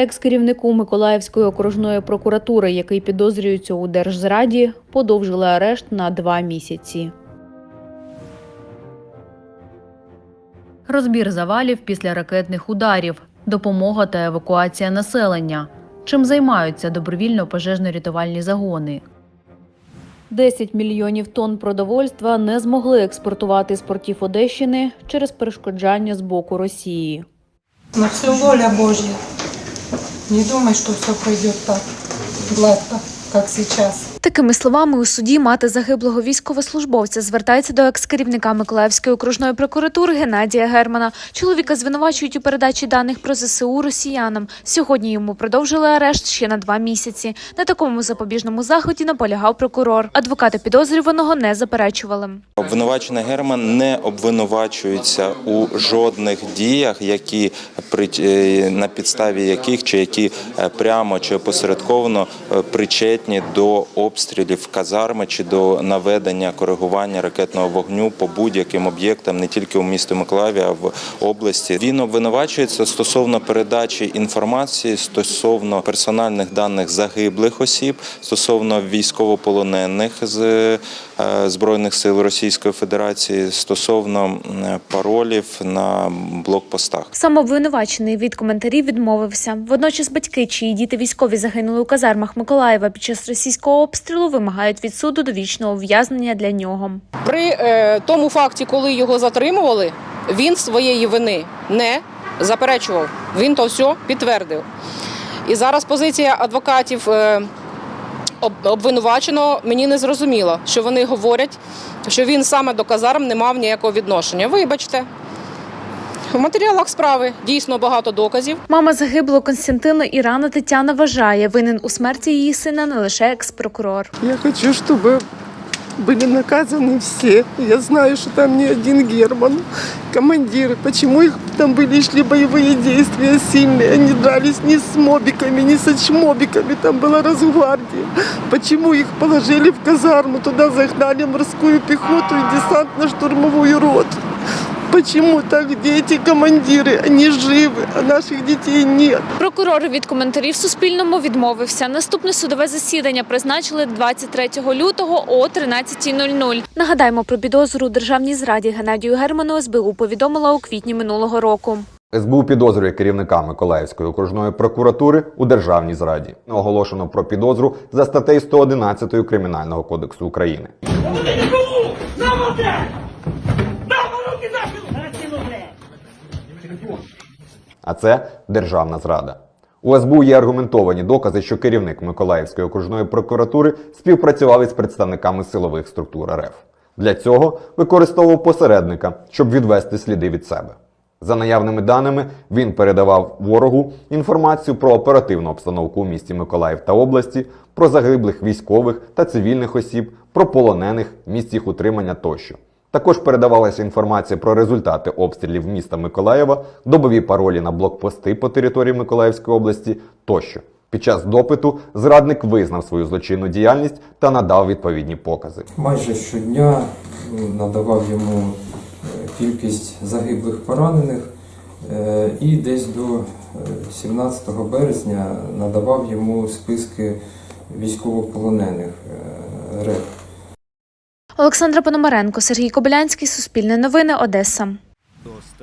Екс-керівнику Миколаївської окружної прокуратури, який підозрюється у держзраді, подовжили арешт на два місяці. Розбір завалів після ракетних ударів, допомога та евакуація населення. Чим займаються добровільно пожежно-рятувальні загони. 10 мільйонів тонн продовольства не змогли експортувати з портів Одещини через перешкоджання з боку Росії. Но все воля Божья. Не думай, что все пройдет так гладко, как сейчас. Такими словами у суді мати загиблого військовослужбовця звертається до екс-керівника Миколаївської окружної прокуратури Геннадія Германа. Чоловіка звинувачують у передачі даних про ЗСУ росіянам. Сьогодні йому продовжили арешт ще на два місяці. На такому запобіжному заході наполягав прокурор. Адвокати підозрюваного не заперечували. Обвинувачений Герман не обвинувачується у жодних діях, які е, на підставі яких чи які е, прямо чи опосередковано е, причетні до обстрілів казарми чи до наведення коригування ракетного вогню по будь-яким об'єктам, не тільки у місті Миколаєві, а в області. Він обвинувачується стосовно передачі інформації стосовно персональних даних загиблих осіб, стосовно військовополонених з е, збройних сил Російської Федерації, стосовно паролів на блокпостах. Сам обвинувачений від коментарів відмовився. Водночас батьки, чиї діти військові загинули у казармах Миколаєва під час російського обстрілу, вимагають від суду довічного ув'язнення для нього. При е, тому факті, коли його затримували, він своєї вини не заперечував. Він то все підтвердив. І зараз позиція адвокатів е, об- обвинуваченого мені не зрозуміла, що вони говорять, що він саме до казарм не мав ніякого відношення. Вибачте. В матеріалах справи дійсно багато доказів. Мама загиблого Константина Ірана Тетяна вважає, винен у смерті її сина не лише екс-прокурор. Я хочу, чтобы были наказаны все. Я знаю, что там не один Герман, командиры. Почему их там были, шли боевые действия сильные? Они дрались не с мобиками, не с чмобиками. Там была Росгвардия. Почему их положили в казарму? Туда загнали морскую пехоту и десантно-штурмовую роту. Почему так? Где эти командиры? Они живы, а наших детей нет. Прокурор від коментарів Суспільному відмовився. Наступне судове засідання призначили 23 лютого о 13.00. Нагадаємо про підозру у державній зраді Геннадію Герману СБУ повідомила у квітні минулого року. СБУ підозрює керівника Миколаївської окружної прокуратури у державній зраді. Оголошено про підозру за статтею 111 Кримінального кодексу України. А це державна зрада. У СБУ є аргументовані докази, що керівник Миколаївської окружної прокуратури співпрацював із представниками силових структур РФ. Для цього використовував посередника, щоб відвести сліди від себе. За наявними даними, він передавав ворогу інформацію про оперативну обстановку у місті Миколаїв та області, про загиблих військових та цивільних осіб, про полонених, місць їх утримання тощо. Також передавалася інформація про результати обстрілів міста Миколаєва, добові паролі на блокпости по території Миколаївської області тощо. Під час допиту зрадник визнав свою злочинну діяльність та надав відповідні покази. майже щодня ну, надавав йому е, кількість загиблих поранених е, і десь до е, 17 березня надавав йому списки військовополонених е, РФ. Олександра Пономаренко, Сергій Кобилянський, Суспільне новини, Одеса.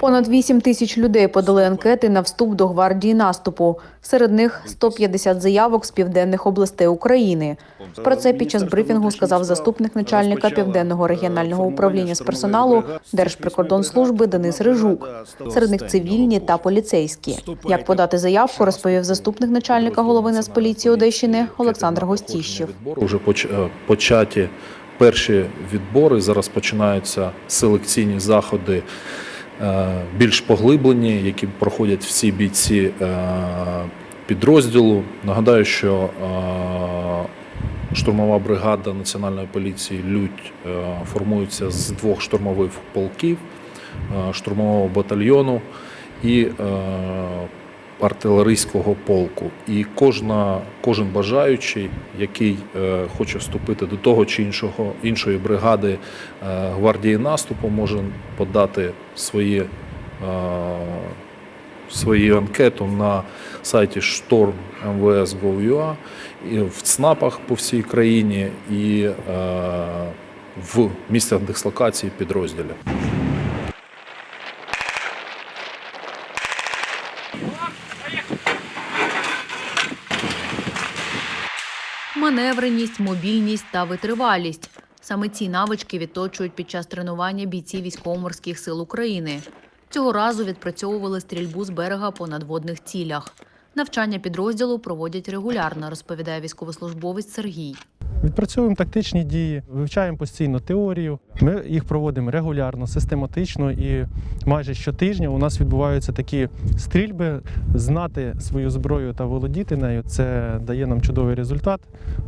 Понад 8 тисяч людей подали анкети на вступ до гвардії наступу. Серед них 150 заявок з південних областей України. Про це під час брифінгу сказав заступник начальника південного регіонального управління з персоналу Держприкордонслужби Денис Рижук. Серед них цивільні та поліцейські. Як подати заявку, розповів заступник начальника голови Нацполіції Одещини Олександр Гостіщев. відбору вже е, початі перші відбори. Зараз починаються селекційні заходи е, більш поглиблені, які проходять всі бійці е, підрозділу. Нагадаю, що е, штурмова бригада Національної поліції Людь формується з двох штурмових полків, штурмового батальйону і артилерійського полку. І кожна, кожен бажаючий, який е, хоче вступити до того чи іншого іншої бригади е, гвардії наступу, може подати свої е, свою анкету на сайті Шторм storm.mvs.gov.ua, і в ЦНАПах по всій країні і е, в місцях дислокації підрозділів. Маневреність, мобільність та витривалість. Саме ці навички відточують під час тренування бійці військово-морських сил України. Цього разу відпрацьовували стрільбу з берега по надводних цілях. Навчання підрозділу проводять регулярно, розповідає військовослужбовець Сергій. Відпрацьовуємо тактичні дії, вивчаємо постійно теорію. Ми їх проводимо регулярно, систематично і майже щотижня у нас відбуваються такі стрільби. Знати свою зброю та володіти нею це дає нам чудовий результат,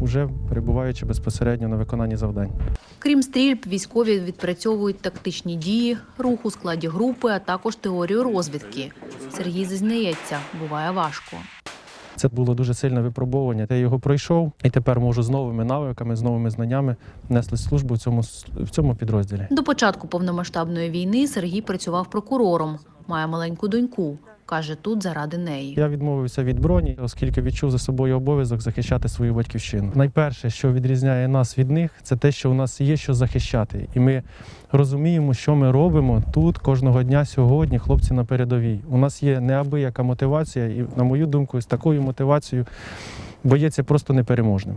уже перебуваючи безпосередньо на виконанні завдань. Крім стрільб, військові відпрацьовують тактичні дії, рух у складі групи, а також теорію розвідки. Сергій зізнається, буває важко. Це було дуже сильне випробовування. Я його пройшов і тепер можу з новими навиками, з новими знаннями нести службу в цьому в цьому підрозділі. До початку повномасштабної війни Сергій працював прокурором, має маленьку доньку. Каже, тут заради неї. Я відмовився від броні, оскільки відчув за собою обов'язок захищати свою батьківщину. Найперше, що відрізняє нас від них, це те, що у нас є що захищати, і ми розуміємо, що ми робимо тут кожного дня сьогодні. Хлопці на передовій. У нас є неабияка мотивація, і на мою думку, з такою мотивацією боєць є просто непереможним.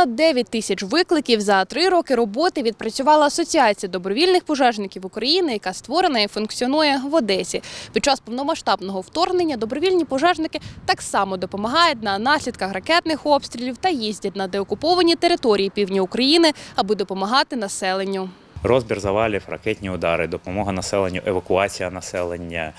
Понад 9 тисяч викликів за три роки роботи відпрацювала Асоціація добровільних пожежників України, яка створена і функціонує в Одесі. Під час повномасштабного вторгнення добровільні пожежники так само допомагають на наслідках ракетних обстрілів та їздять на деокуповані території півдня України, аби допомагати населенню. Розбір завалів, ракетні удари, допомога населенню, евакуація населення,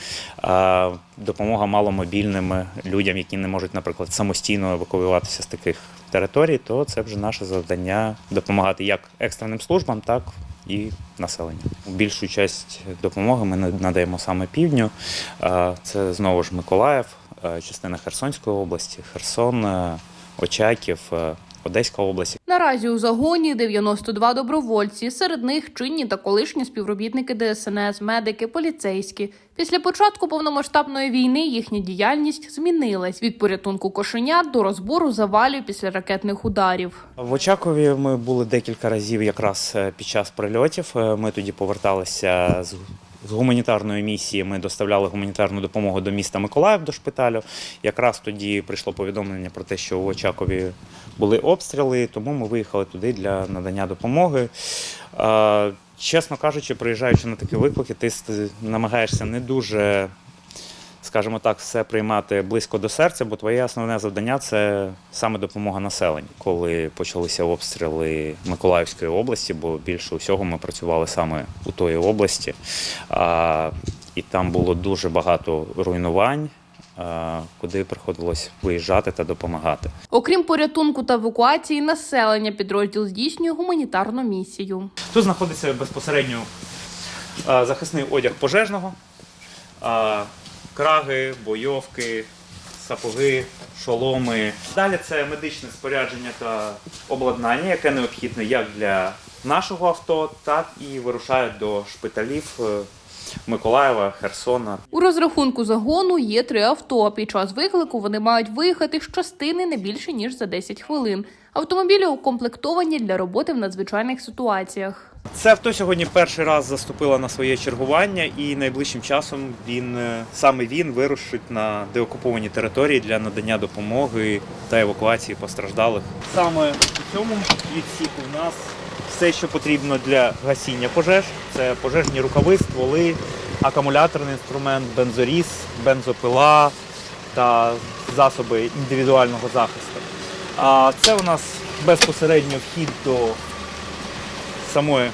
допомога маломобільним людям, які не можуть, наприклад, самостійно евакуюватися з таких територій, то це вже наше завдання допомагати як екстреним службам, так і населенню. Більшу часть допомоги ми надаємо саме півдню. Це знову ж Миколаїв, частина Херсонської області, Херсон, Очаків, Одеська область. Наразі у загоні 92 добровольці. Серед них чинні та колишні співробітники ДСНС, медики, поліцейські. Після початку повномасштабної війни їхня діяльність змінилась від порятунку кошенят до розбору завалів після ракетних ударів. В Очакові ми були декілька разів якраз е, під час прильотів. Е, Ми тоді поверталися з. З гуманітарної місії ми доставляли гуманітарну допомогу до міста Миколаїв до шпиталю. Якраз тоді прийшло повідомлення про те, що у Очакові були обстріли, тому ми виїхали туди для надання допомоги. Чесно кажучи, приїжджаючи на такі виклики, ти намагаєшся не дуже, скажімо так, все приймати близько до серця, бо твоє основне завдання це саме допомога населенню. Коли почалися обстріли Миколаївської області, бо більше усього ми працювали саме у тої області, а, і там було дуже багато руйнувань. Куди приходилось виїжджати та допомагати. Окрім порятунку та евакуації населення, підрозділ здійснює гуманітарну місію. Тут знаходиться безпосередньо захисний одяг пожежного, краги, бойовки, сапоги, шоломи. Далі це медичне спорядження та обладнання, яке необхідне як для нашого авто, так і вирушають до шпиталів е, Миколаєва, Херсона. У розрахунку загону є три авто. Під час виклику вони мають виїхати з частини не більше ніж за 10 хвилин. Автомобілі укомплектовані для роботи в надзвичайних ситуаціях. Це авто сьогодні перший раз заступило на своє чергування, і найближчим часом він е, саме він вирушить на деокуповані території для надання допомоги та евакуації постраждалих. Саме у цьому відсіку в нас все, що потрібно для гасіння пожеж. Це пожежні рукави, стволи, акумуляторний інструмент, бензоріз, бензопила та засоби індивідуального захисту. А це у нас безпосередньо вхід до самої, е,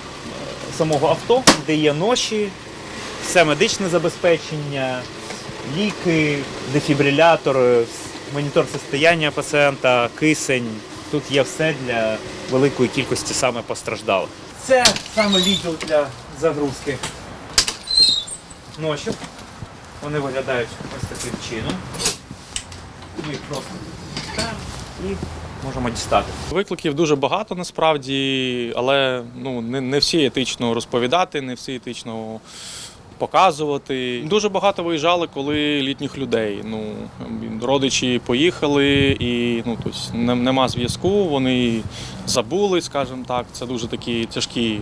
самого авто, де є ноші, все медичне забезпечення, ліки, дефібрилятор, монітор состояння пацієнта, кисень. Тут є все для великої кількості саме постраждалих. Це саме відділ для загрузки ношів. Вони виглядають ось таким чином. Ми їх просто і можемо дістати. Викликів дуже багато насправді, але ну не, не всі етично розповідати, не всі етично показувати. Дуже багато виїжджали, коли літніх людей. Ну родичі поїхали, і ну тобто не- нема зв'язку. Вони забули, скажімо так. Це дуже такі тяжкі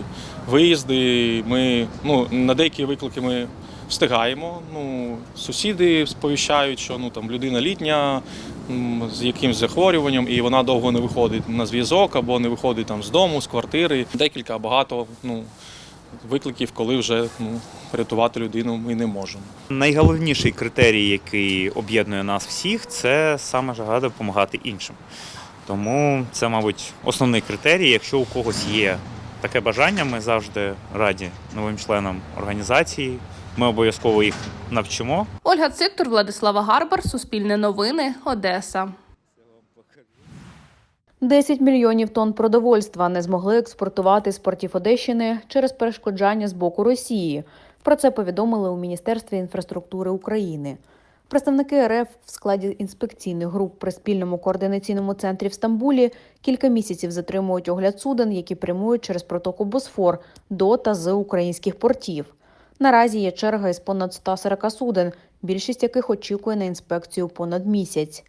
виїзди. Ми ну на деякі виклики ми. Встигаємо. Ну, сусіди сповіщають, що ну там людина літня з якимось захворюванням, і вона довго не виходить на зв'язок або не виходить там з дому, з квартири. Декілька багато ну, викликів, коли вже ну, врятувати людину ми не можемо. Найголовніший критерій, який об'єднує нас всіх, це саме жага допомагати іншим. Тому це, мабуть, основний критерій. Якщо у когось є таке бажання, ми завжди раді новим членам організації. Ми обов'язково їх навчимо. Ольга Циктор, Владислава Гарбар, Суспільне новини, Одеса. 10 мільйонів тонн продовольства не змогли експортувати з портів Одещини через перешкоджання з боку Росії. Про це повідомили у Міністерстві інфраструктури України. Представники РФ в складі інспекційних груп при спільному координаційному центрі в Стамбулі кілька місяців затримують огляд суден, які прямують через протоку Босфор до та з українських портів. Наразі є черга із понад 140 суден, більшість яких очікує на інспекцію понад місяць.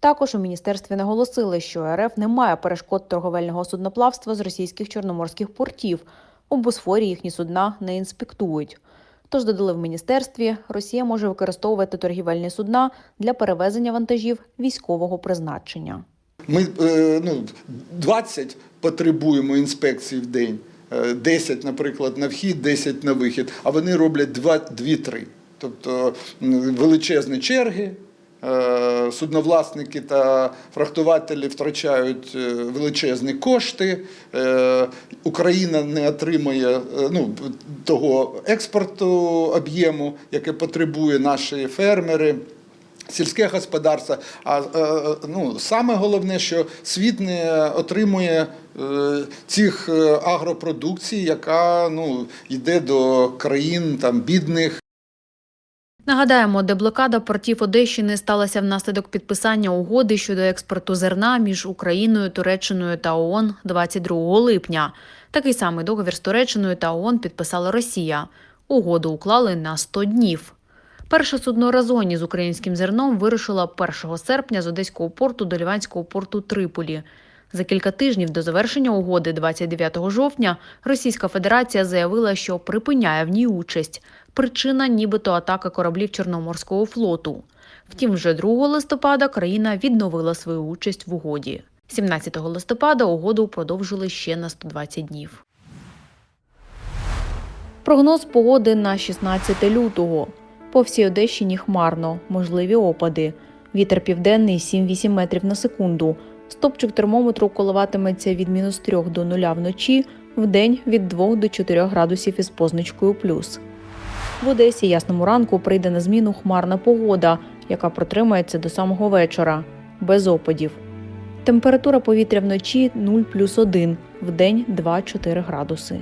Також у міністерстві наголосили, що РФ не має перешкод торговельного судноплавства з російських чорноморських портів. У Босфорі їхні судна не інспектують. Тож додали в міністерстві, Росія може використовувати торгівельні судна для перевезення вантажів військового призначення. Ми е, ну, 20 потребуємо інспекцій в день. Е, 10, наприклад, на вхід, 10 на вихід, а вони роблять 2-3. Тобто величезні черги. е, Судновласники та фрахтувателі втрачають е, величезні кошти. Е, Україна не отримує е, ну, того експорту об'єму, яке потребує наші фермери сільське господарство. А е, ну, саме головне, що світ не отримує е, цих е, агропродукцій, яка ну, йде до країн там, бідних. Нагадаємо, деблокада портів Одещини сталася внаслідок підписання угоди щодо експорту зерна між Україною, Туреччиною та ООН 22 липня. Такий самий договір з Туреччиною та ООН підписала Росія. Угоду уклали на 100 днів. Перше судно Разоні з українським зерном вирушило 1 серпня з Одеського порту до Ліванського порту Триполі. За кілька тижнів до завершення угоди, 29 жовтня, Російська Федерація заявила, що припиняє в ній участь. Причина нібито атака кораблів Чорноморського флоту. Втім, вже 2 листопада країна відновила свою участь в угоді. 17 листопада угоду продовжили ще на 120 днів. Прогноз погоди на 16 лютого. По всій Одещині хмарно, можливі опади. Вітер південний 7-8 метрів на секунду. Стопчик термометру коливатиметься від мінус 3 до 0 вночі, вдень від 2 до 4 градусів із позначкою плюс. В Одесі ясному ранку прийде на зміну хмарна погода, яка протримається до самого вечора, без опадів. Температура повітря вночі 0 плюс 1, вдень 2-4 градуси.